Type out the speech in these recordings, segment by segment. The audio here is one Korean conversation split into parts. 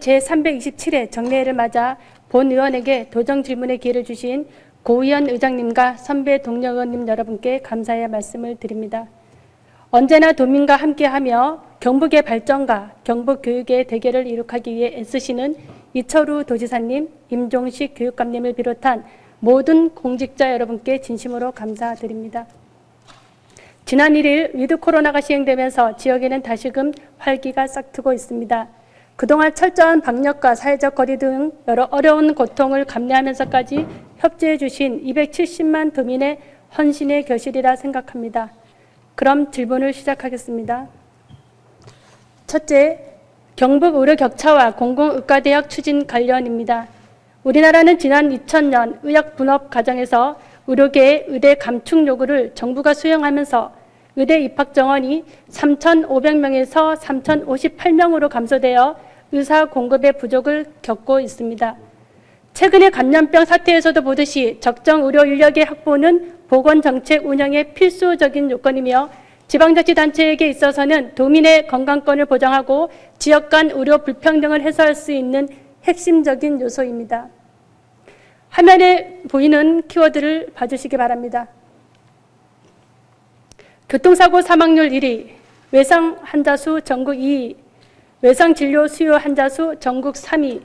제327회 정례회를 맞아 본 의원에게 도정 질문의 기회를 주신 고 의원 의장님과 선배 동료 의원님 여러분께 감사의 말씀을 드립니다. 언제나 도민과 함께하며 경북의 발전과 경북 교육의 대결을 이룩하기 위해 애쓰시는 이철우 도지사님, 임종식 교육감님을 비롯한 모든 공직자 여러분께 진심으로 감사드립니다. 지난 1일 위드 코로나가 시행되면서 지역에는 다시금 활기가 싹트고 있습니다. 그동안 철저한 방역과 사회적 거리 등 여러 어려운 고통을 감내하면서까지 협조해 주신 270만 도민의 헌신의 결실이라 생각합니다. 그럼 질문을 시작하겠습니다. 첫째, 경북 의료 격차와 공공의과대학 추진 관련입니다. 우리나라는 지난 2000년 의학 분업 과정에서 의료계의 의대 감축 요구를 정부가 수용하면서 의대 입학 정원이 3,500명에서 3,058명으로 감소되어 의사 공급의 부족을 겪고 있습니다. 최근의 감염병 사태에서도 보듯이 적정 의료 인력의 확보는 보건 정책 운영의 필수적인 요건이며 지방자치단체에게 있어서는 도민의 건강권을 보장하고 지역 간 의료 불평등을 해소할 수 있는 핵심적인 요소입니다. 화면에 보이는 키워드를 봐주시기 바랍니다. 교통사고 사망률 1위, 외상 환자 수 전국 2위, 외상 진료 수요 환자 수 전국 3위,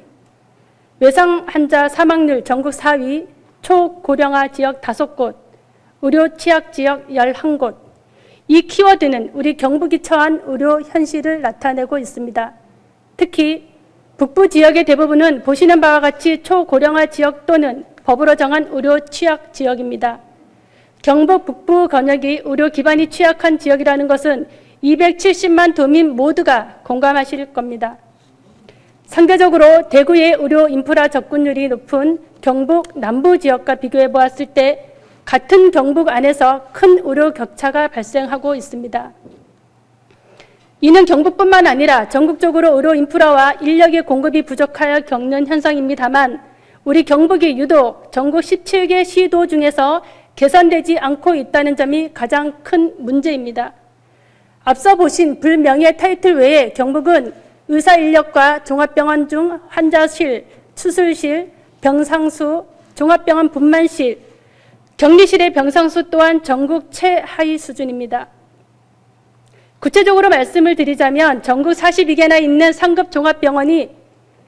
외상 환자 사망률 전국 4위, 초고령화 지역 5곳, 의료 취약 지역 11곳. 이 키워드는 우리 경북이 처한 의료 현실을 나타내고 있습니다. 특히 북부 지역의 대부분은 보시는 바와 같이 초고령화 지역 또는 법으로 정한 의료 취약 지역입니다. 경북 북부 권역이 의료 기반이 취약한 지역이라는 것은 270만 도민 모두가 공감하실 겁니다. 상대적으로 대구의 의료 인프라 접근율이 높은 경북 남부 지역과 비교해 보았을 때 같은 경북 안에서 큰 의료 격차가 발생하고 있습니다. 이는 경북뿐만 아니라 전국적으로 의료 인프라와 인력의 공급이 부족하여 겪는 현상입니다만 우리 경북이 유독 전국 17개 시도 중에서 개선되지 않고 있다는 점이 가장 큰 문제입니다. 앞서 보신 불명예 타이틀 외에 경북은 의사 인력과 종합병원 중 환자실, 수술실, 병상수, 종합병원 분만실, 격리실의 병상수 또한 전국 최하위 수준입니다. 구체적으로 말씀을 드리자면 전국 42개나 있는 상급 종합병원이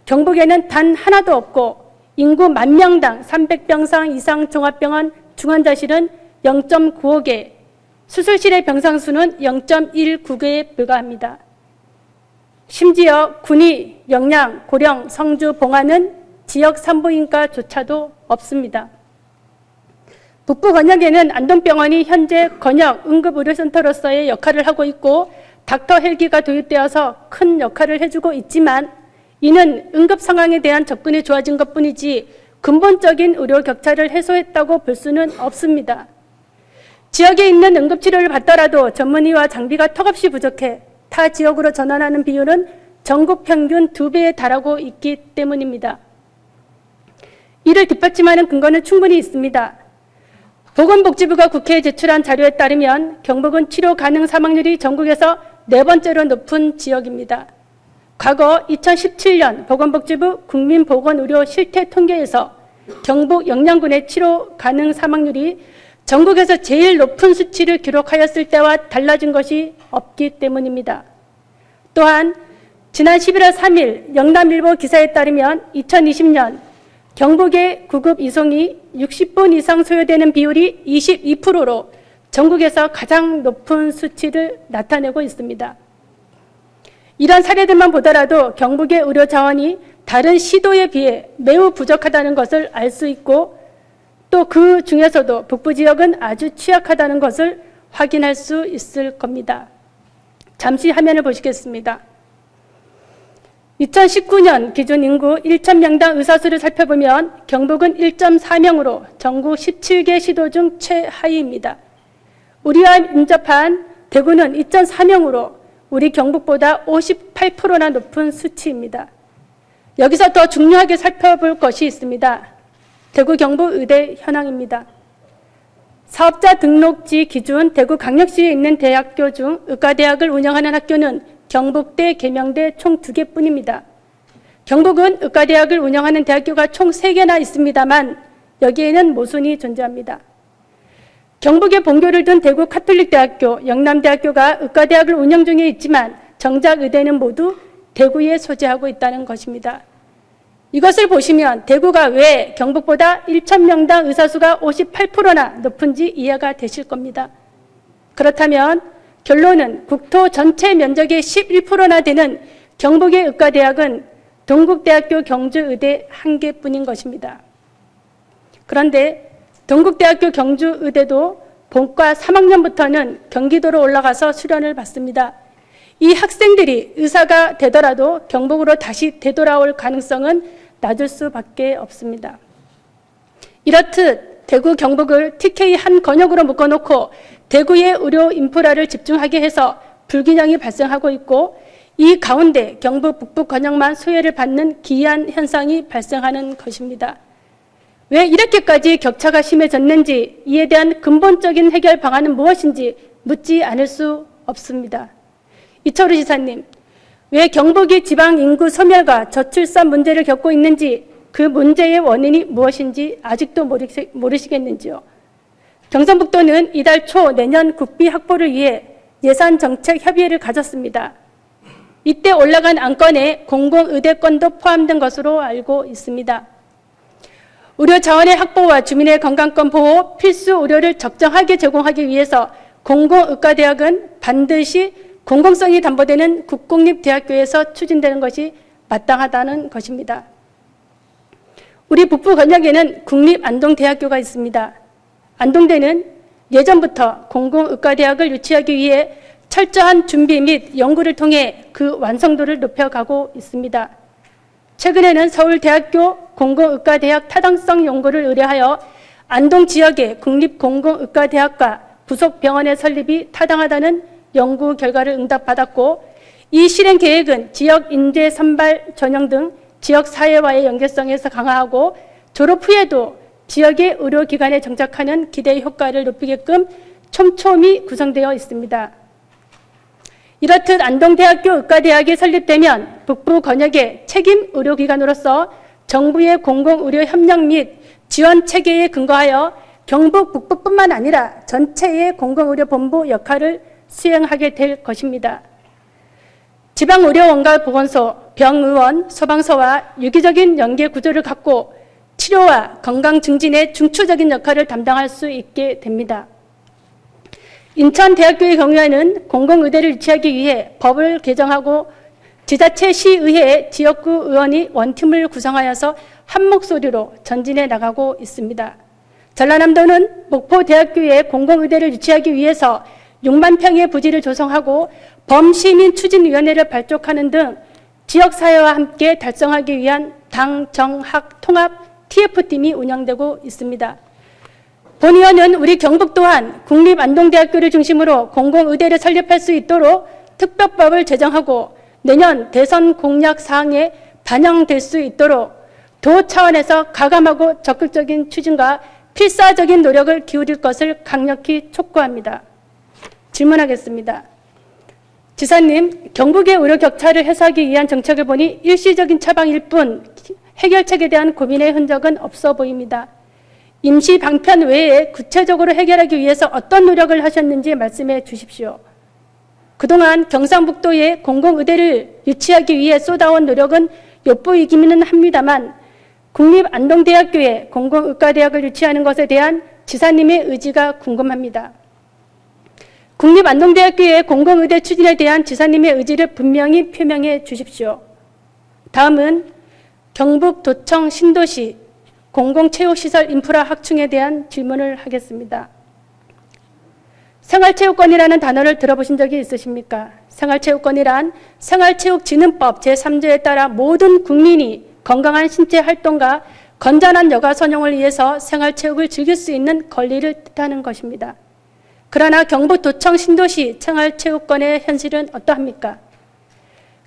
경북에는 단 하나도 없고 인구 만 명당 300병상 이상 종합병원 중환자실은 0.95개, 수술실의 병상 수는 0.19개에 불과합니다. 심지어 군위, 영양, 고령, 성주, 봉화는 지역 산부인과조차도 없습니다. 북부 권역에는 안동병원이 현재 권역 응급 의료센터로서의 역할을 하고 있고 닥터 헬기가 도입되어서 큰 역할을 해주고 있지만 이는 응급 상황에 대한 접근이 좋아진 것 뿐이지 근본적인 의료 격차를 해소했다고 볼 수는 없습니다. 지역에 있는 응급치료를 받더라도 전문의와 장비가 턱없이 부족해 타 지역으로 전환하는 비율은 전국 평균 두배에 달하고 있기 때문입니다. 이를 뒷받침하는 근거는 충분히 있습니다. 보건복지부가 국회에 제출한 자료에 따르면 경북은 치료 가능 사망률이 전국에서 네 번째로 높은 지역입니다. 과거 2017년 보건복지부 국민보건의료 실태 통계에서 경북 영양군의 치료 가능 사망률이 전국에서 제일 높은 수치를 기록하였을 때와 달라진 것이 없기 때문입니다. 또한 지난 11월 3일 영남일보 기사에 따르면 2020년 경북의 구급 이송이 60분 이상 소요되는 비율이 22%로 전국에서 가장 높은 수치를 나타내고 있습니다. 이런 사례들만 보더라도 경북의 의료 자원이 다른 시도에 비해 매우 부족하다는 것을 알 수 있고 또 그 중에서도 북부 지역은 아주 취약하다는 것을 확인할 수 있을 겁니다. 잠시 화면을 보시겠습니다. 2019년 기준 인구 1,000명당 의사수를 살펴보면 경북은 1.4명으로 전국 17개 시도 중 최하위입니다. 우리와 인접한 대구는 2.4명으로 우리 경북보다 58%나 높은 수치입니다. 여기서 더 중요하게 살펴볼 것이 있습니다. 대구 경북 의대 현황입니다. 사업자 등록지 기준 대구 강력시에 있는 대학교 중 의과대학을 운영하는 학교는 경북대, 계명대 총두 개뿐입니다. 경북은 의과대학을 운영하는 대학교가 총 3개나 있습니다만 여기에는 모순이 존재합니다. 경북에 본교를 둔 대구 카톨릭대학교, 영남대학교가 의과대학을 운영 중에 있지만 정작 의대는 모두 대구에 소재하고 있다는 것입니다. 이것을 보시면 대구가 왜 경북보다 1천명당 의사수가 58%나 높은지 이해가 되실 겁니다. 그렇다면 결론은 국토 전체 면적의 11%나 되는 경북의 의과대학은 동국대학교 경주의대 한 개뿐인 것입니다. 그런데 동국대학교 경주의대도 본과 3학년부터는 경기도로 올라가서 수련을 받습니다. 이 학생들이 의사가 되더라도 경북으로 다시 되돌아올 가능성은 낮을 수밖에 없습니다. 이렇듯 대구 경북을 TK 한 권역으로 묶어놓고 대구의 의료 인프라를 집중하게 해서 불균형이 발생하고 있고 이 가운데 경북 북부 권역만 소외를 받는 기이한 현상이 발생하는 것입니다. 왜 이렇게까지 격차가 심해졌는지 이에 대한 근본적인 해결 방안은 무엇인지 묻지 않을 수 없습니다. 이철우 지사님, 왜 경북이 지방 인구 소멸과 저출산 문제를 겪고 있는지 그 문제의 원인이 무엇인지 아직도 모르시- 모르시겠는지요? 경상북도는 이달 초 내년 국비 확보를 위해 예산 정책 협의회를 가졌습니다. 이때 올라간 안건에 공공의대권도 포함된 것으로 알고 있습니다. 의료 자원의 확보와 주민의 건강권 보호, 필수 의료를 적정하게 제공하기 위해서 공공의과대학은 반드시 공공성이 담보되는 국공립대학교에서 추진되는 것이 마땅하다는 것입니다. 우리 북부 권역에는 국립안동대학교가 있습니다. 안동대는 예전부터 공공의과대학을 유치하기 위해 철저한 준비 및 연구를 통해 그 완성도를 높여가고 있습니다. 최근에는 서울대학교 공공의과대학 타당성 연구를 의뢰하여 안동 지역의 국립공공의과대학과 부속 병원의 설립이 타당하다는 연구 결과를 응답받았고 이 실행 계획은 지역 인재 선발 전형 등 지역 사회와의 연계성에서 강화하고 졸업 후에도 지역의 의료기관에 정착하는 기대 효과를 높이게끔 촘촘히 구성되어 있습니다. 이렇듯 안동대학교 의과대학이 설립되면 북부 권역의 책임 의료기관으로서 정부의 공공의료 협력 및 지원 체계에 근거하여 경북 북부뿐만 아니라 전체의 공공의료본부 역할을 수행하게 될 것입니다. 지방의료원과 보건소, 병의원, 소방서와 유기적인 연계 구조를 갖고 치료와 건강 증진의 중추적인 역할을 담당할 수 있게 됩니다. 인천대학교의 경우에는 공공의대를 유치하기 위해 법을 개정하고 지자체 시의회 지역구 의원이 원팀을 구성하여서 한 목소리로 전진해 나가고 있습니다. 전라남도는 목포대학교에 공공의대를 유치하기 위해서 6만 평의 부지를 조성하고 범시민 추진위원회를 발족하는 등 지역사회와 함께 달성하기 위한 당, 정, 학, 통합 TF팀이 운영되고 있습니다. 본 의원은 우리 경북 또한 국립안동대학교를 중심으로 공공의대를 설립할 수 있도록 특별법을 제정하고 내년 대선 공약 사항에 반영될 수 있도록 도 차원에서 가감하고 적극적인 추진과 필사적인 노력을 기울일 것을 강력히 촉구합니다. 질문하겠습니다. 지사님, 경북의 의료 격차를 해소하기 위한 정책을 보니 일시적인 처방일 뿐 해결책에 대한 고민의 흔적은 없어 보입니다. 임시 방편 외에 구체적으로 해결하기 위해서 어떤 노력을 하셨는지 말씀해 주십시오. 그동안 경상북도에 공공의대를 유치하기 위해 쏟아온 노력은 엿보이기는 합니다만 국립안동대학교에 공공의과대학을 유치하는 것에 대한 지사님의 의지가 궁금합니다. 국립안동대학교의 공공의대 추진에 대한 지사님의 의지를 분명히 표명해 주십시오. 다음은 경북 도청 신도시 공공체육시설 인프라 확충에 대한 질문을 하겠습니다. 생활체육권이라는 단어를 들어보신 적이 있으십니까? 생활체육권이란 생활체육진흥법 제3조에 따라 모든 국민이 건강한 신체 활동과 건전한 여가 선용을 위해서 생활체육을 즐길 수 있는 권리를 뜻하는 것입니다. 그러나 경북도청 신도시 생활체육권의 현실은 어떠합니까?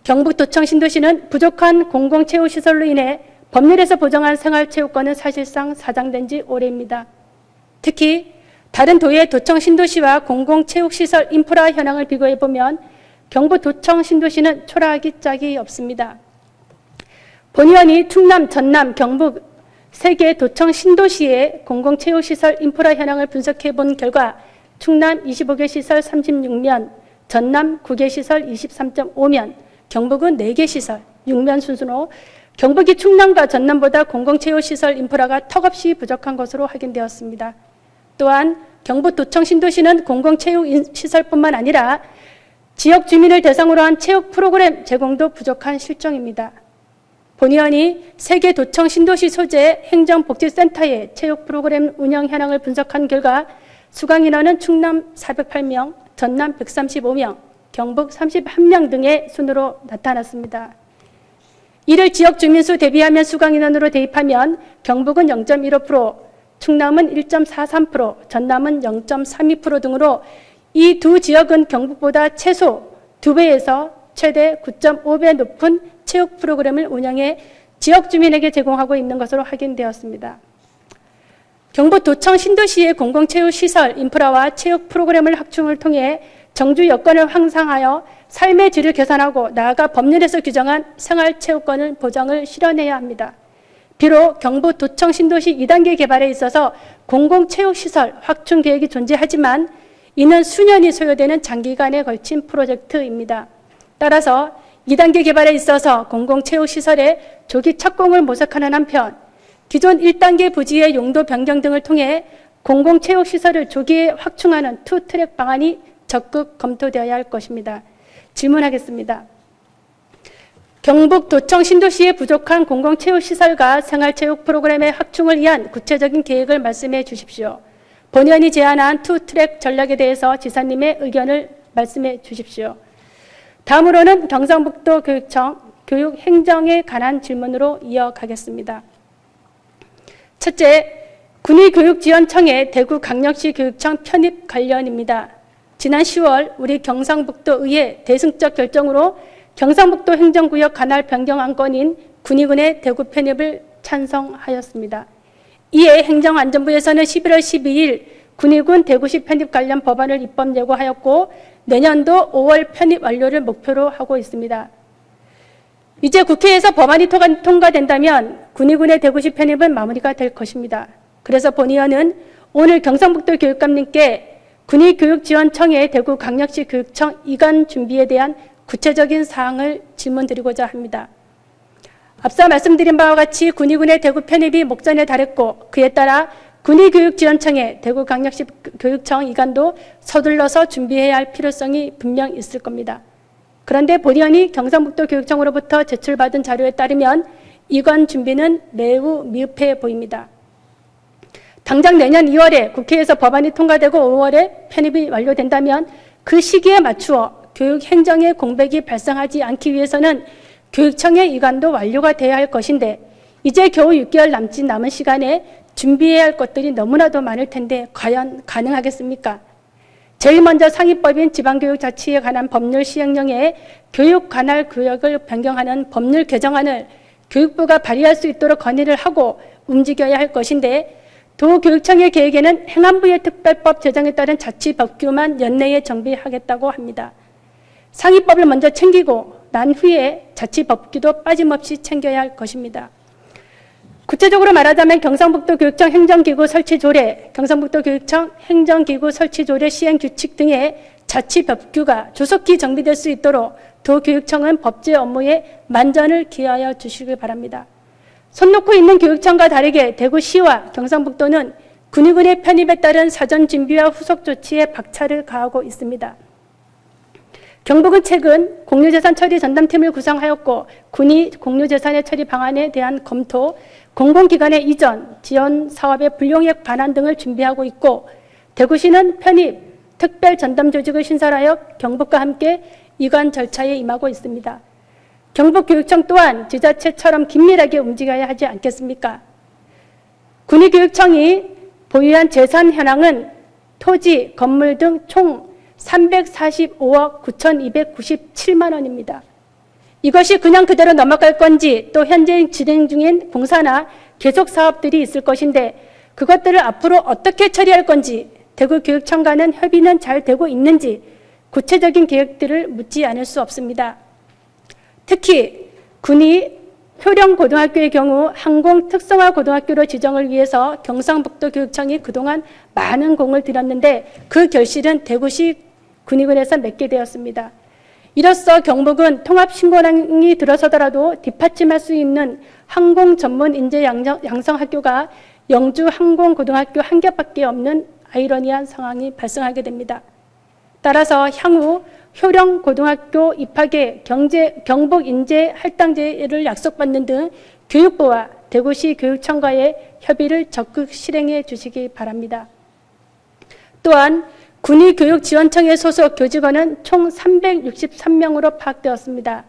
경북도청 신도시는 부족한 공공체육시설로 인해 법률에서 보장한 생활체육권은 사실상 사장된 지 오래입니다. 특히 다른 도의 도청 신도시와 공공체육시설 인프라 현황을 비교해 보면 경북 도청 신도시는 초라하기 짝이 없습니다. 본의원이 충남, 전남, 경북 세개 도청 신도시의 공공체육시설 인프라 현황을 분석해 본 결과 충남 25개 시설 36면, 전남 9개 시설 23.5면, 경북은 4개 시설 6면 순으로 경북이 충남과 전남보다 공공체육시설 인프라가 턱없이 부족한 것으로 확인되었습니다. 또한 경북 도청 신도시는 공공체육시설뿐만 아니라 지역 주민을 대상으로 한 체육 프로그램 제공도 부족한 실정입니다. 본의원이 세계 도청 신도시 소재 행정복지센터의 체육 프로그램 운영 현황을 분석한 결과 수강 인원은 충남 408명, 전남 135명, 경북 31명 등의 순으로 나타났습니다. 이를 지역 주민수 대비하면 수강 인원으로 대입하면 경북은 0.15%, 충남은 1.43%, 전남은 0.32% 등으로 이 두 지역은 경북보다 최소 2배에서 최대 9.5배 높은 체육 프로그램을 운영해 지역 주민에게 제공하고 있는 것으로 확인되었습니다. 경북 도청 신도시의 공공체육시설 인프라와 체육 프로그램을 확충을 통해 정주 여건을 향상하여 삶의 질을 개선하고 나아가 법률에서 규정한 생활체육권을 보장을 실현해야 합니다. 비록 경북 도청 신도시 2단계 개발에 있어서 공공체육시설 확충 계획이 존재하지만 이는 수년이 소요되는 장기간에 걸친 프로젝트입니다. 따라서 2단계 개발에 있어서 공공체육시설의 조기 착공을 모색하는 한편 기존 1단계 부지의 용도 변경 등을 통해 공공체육시설을 조기에 확충하는 투트랙 방안이 적극 검토되어야 할 것입니다. 질문하겠습니다. 경북 도청 신도시의 부족한 공공체육시설과 생활체육 프로그램의 확충을 위한 구체적인 계획을 말씀해 주십시오. 본의원이 제안한 투트랙 전략에 대해서 지사님의 의견을 말씀해 주십시오. 다음으로는 경상북도 교육청 교육행정에 관한 질문으로 이어가겠습니다. 첫째, 군의교육지원청의 대구 강력시 교육청 편입 관련입니다. 지난 10월 우리 경상북도 의회 대승적 결정으로 경상북도 행정구역 관할 변경 안건인 군의군의 대구 편입을 찬성하였습니다. 이에 행정안전부에서는 11월 12일 군의군 대구시 편입 관련 법안을 입법 예고하였고 내년도 5월 편입 완료를 목표로 하고 있습니다. 이제 국회에서 법안이 통과- 통과된다면 군의군의 대구시 편입은 마무리가 될 것입니다. 그래서 본의원은 오늘 경상북도 교육감님께 군의교육지원청의 대구 강력시 교육청 이관 준비에 대한 구체적인 사항을 질문드리고자 합니다. 앞서 말씀드린 바와 같이 군의군의 대구 편입이 목전에 달했고 그에 따라 군의교육지원청의 대구 강력시 교육청 이관도 서둘러서 준비해야 할 필요성이 분명 있을 겁니다. 그런데 본의원이 경상북도 교육청으로부터 제출받은 자료에 따르면 이관 준비는 매우 미흡해 보입니다. 당장 내년 2월에 국회에서 법안이 통과되고 5월에 편입이 완료된다면 그 시기에 맞추어 교육 행정의 공백이 발생하지 않기 위해서는 교육청의 이관도 완료가 돼야 할 것인데 이제 겨우 6개월 남짓 남은 시간에 준비해야 할 것들이 너무나도 많을 텐데 과연 가능하겠습니까? 제일 먼저 상위법인 지방교육자치에 관한 법률 시행령에 교육 관할 구역을 변경하는 법률 개정안을 교육부가 발의할 수 있도록 건의를 하고 움직여야 할 것인데 도교육청의 계획에는 행안부의 특별법 제정에 따른 자치 법규만 연내에 정비하겠다고 합니다. 상위법을 먼저 챙기고 난 후에 자치 법규도 빠짐없이 챙겨야 할 것입니다. 구체적으로 말하자면 경상북도 교육청 행정기구 설치 조례, 경상북도 교육청 행정기구 설치 조례 시행 규칙 등의 자치 법규가 조속히 정비될 수 있도록 도교육청은 법제 업무에 만전을 기하여 주시길 바랍니다. 손 놓고 있는 교육청과 다르게 대구시와 경상북도는 군의군의 편입에 따른 사전 준비와 후속 조치에 박차를 가하고 있습니다. 경북은 최근 공유재산 처리 전담팀을 구성하였고 군이 공유재산의 처리 방안에 대한 검토, 공공기관의 이전, 지원 사업의 불용액 반환 등을 준비하고 있고 대구시는 편입, 특별 전담 조직을 신설하여 경북과 함께 이관 절차에 임하고 있습니다. 경북교육청 또한 지자체처럼 긴밀하게 움직여야 하지 않겠습니까? 군의교육청이 보유한 재산 현황은 토지, 건물 등 총 345억 9,297만 원입니다. 이것이 그냥 그대로 넘어갈 건지 또 현재 진행 중인 공사나 계속 사업들이 있을 것인데 그것들을 앞으로 어떻게 처리할 건지 대구교육청과는 협의는 잘 되고 있는지 구체적인 계획들을 묻지 않을 수 없습니다. 특히 군이 효령 고등학교의 경우 항공 특성화 고등학교로 지정을 위해서 경상북도 교육청이 그동안 많은 공을 들였는데 그 결실은 대구시 군의군에서 맺게 되었습니다. 이로써 경북은 통합 신고랑이 들어서더라도 뒷받침할 수 있는 항공 전문 인재 양성, 양성 학교가 영주 항공고등학교 한 개밖에 없는 아이러니한 상황이 발생하게 됩니다. 따라서 향후 효령 고등학교 입학에 경제, 경북 인재 할당제를 약속받는 등 교육부와 대구시 교육청과의 협의를 적극 실행해 주시기 바랍니다. 또한 군의교육지원청의 소속 교직원은 총 363명으로 파악되었습니다.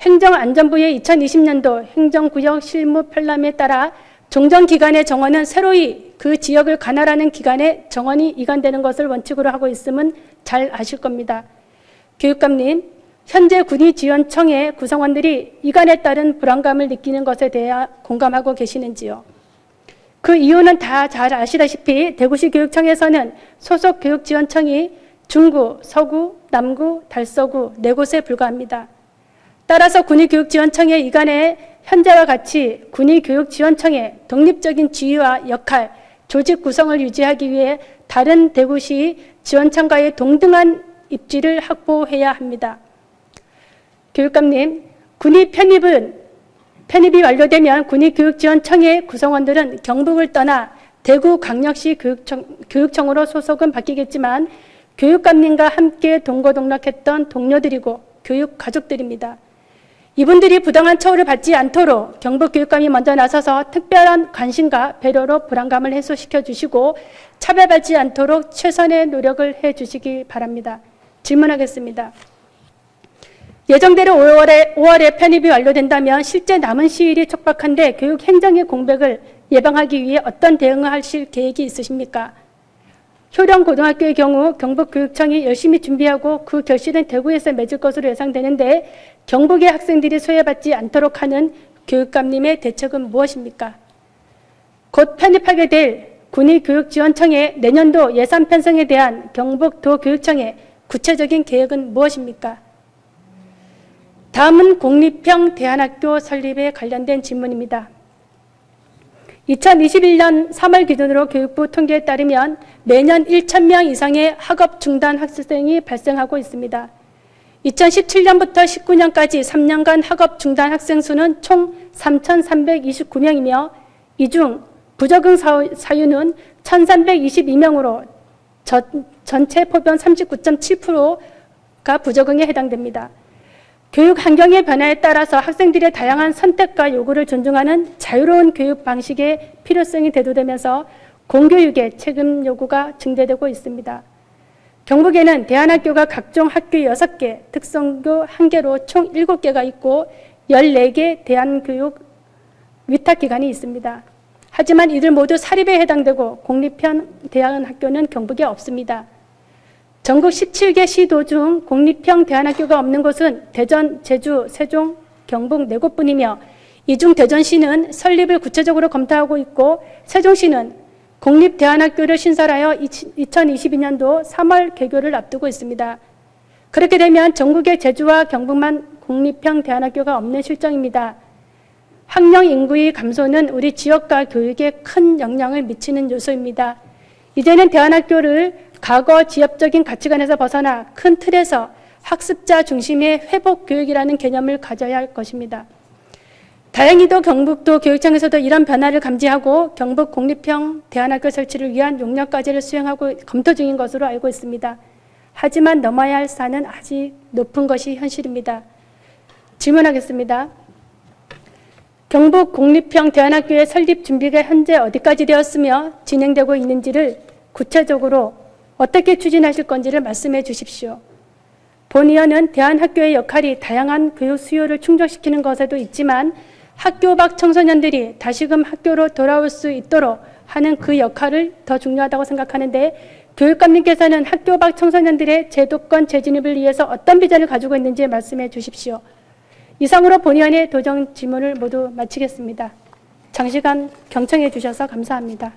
행정안전부의 2020년도 행정구역 실무 편람에 따라 종전기관의 정원은 새로이 그 지역을 관할하는 기관의 정원이 이관되는 것을 원칙으로 하고 있음은 잘 아실 겁니다. 교육감님, 현재 군의 지원청의 구성원들이 이관에 따른 불안감을 느끼는 것에 대해 공감하고 계시는지요? 그 이유는 다 잘 아시다시피 대구시 교육청에서는 소속 교육지원청이 중구, 서구, 남구, 달서구 네 곳에 불과합니다. 따라서 군의교육지원청의 이관에 현재와 같이 군의 교육지원청의 독립적인 지위와 역할, 조직 구성을 유지하기 위해 다른 대구시 지원청과의 동등한 입지를 확보해야 합니다. 교육감님, 군의 편입은 편입이 완료되면 군의교육지원청의 구성원들은 경북을 떠나 대구 광역시 교육청, 교육청으로 소속은 바뀌겠지만 교육감님과 함께 동거동락했던 동료들이고 교육 가족들입니다. 이분들이 부당한 처우를 받지 않도록 경북교육감이 먼저 나서서 특별한 관심과 배려로 불안감을 해소시켜 주시고 차별받지 않도록 최선의 노력을 해 주시기 바랍니다. 질문하겠습니다. 예정대로 5월에, 5월에 편입이 완료된다면 실제 남은 시일이 촉박한데 교육 행정의 공백을 예방하기 위해 어떤 대응을 하실 계획이 있으십니까? 효령 고등학교의 경우 경북교육청이 열심히 준비하고 그 결실은 대구에서 맺을 것으로 예상되는데 경북의 학생들이 소외받지 않도록 하는 교육감님의 대책은 무엇입니까? 곧 편입하게 될 군의교육지원청의 내년도 예산 편성에 대한 경북도교육청의 구체적인 계획은 무엇입니까? 다음은 공립형 대안학교 설립에 관련된 질문입니다. 2021년 3월 기준으로 교육부 통계에 따르면 매년 1,000명 이상의 학업 중단 학생이 발생하고 있습니다. 2017년부터 19년까지 3년간 학업 중단 학생 수는 총 3,329명이며 이 중 부적응 사유는 1,322명으로 전체 포변 39.7%가 부적응에 해당됩니다. 교육 환경의 변화에 따라서 학생들의 다양한 선택과 요구를 존중하는 자유로운 교육 방식의 필요성이 대두되면서 공교육의 책임 요구가 증대되고 있습니다. 경북에는 대안학교가 각종 학교 6개, 특성교 1개로 총 7개가 있고 14개 대안교육 위탁기관이 있습니다. 하지만 이들 모두 사립에 해당되고 공립형 대안학교는 경북에 없습니다. 전국 17개 시도 중 공립형 대안학교가 없는 곳은 대전, 제주, 세종, 경북 4곳뿐이며 이 중 대전시는 설립을 구체적으로 검토하고 있고 세종시는 공립 대안학교를 신설하여 2022년도 3월 개교를 앞두고 있습니다. 그렇게 되면 전국의 제주와 경북만 공립형 대안학교가 없는 실정입니다. 학령 인구의 감소는 우리 지역과 교육에 큰 영향을 미치는 요소입니다. 이제는 대안학교를 과거 지역적인 가치관에서 벗어나 큰 틀에서 학습자 중심의 회복 교육이라는 개념을 가져야 할 것입니다. 다행히도 경북도 교육청에서도 이런 변화를 감지하고 경북 공립형 대안학교 설치를 위한 용역 과제를 수행하고 검토 중인 것으로 알고 있습니다. 하지만 넘어야 할 산은 아직 높은 것이 현실입니다. 질문하겠습니다. 경북 공립형 대안학교의 설립 준비가 현재 어디까지 되었으며 진행되고 있는지를 구체적으로 어떻게 추진하실 건지를 말씀해 주십시오. 본 의원은 대안학교의 역할이 다양한 교육 수요를 충족시키는 것에도 있지만 학교 밖 청소년들이 다시금 학교로 돌아올 수 있도록 하는 그 역할을 더 중요하다고 생각하는데 교육감님께서는 학교 밖 청소년들의 제도권 재진입을 위해서 어떤 비전을 가지고 있는지 말씀해 주십시오. 이상으로 본의원의 도정 질문을 모두 마치겠습니다. 장시간 경청해 주셔서 감사합니다.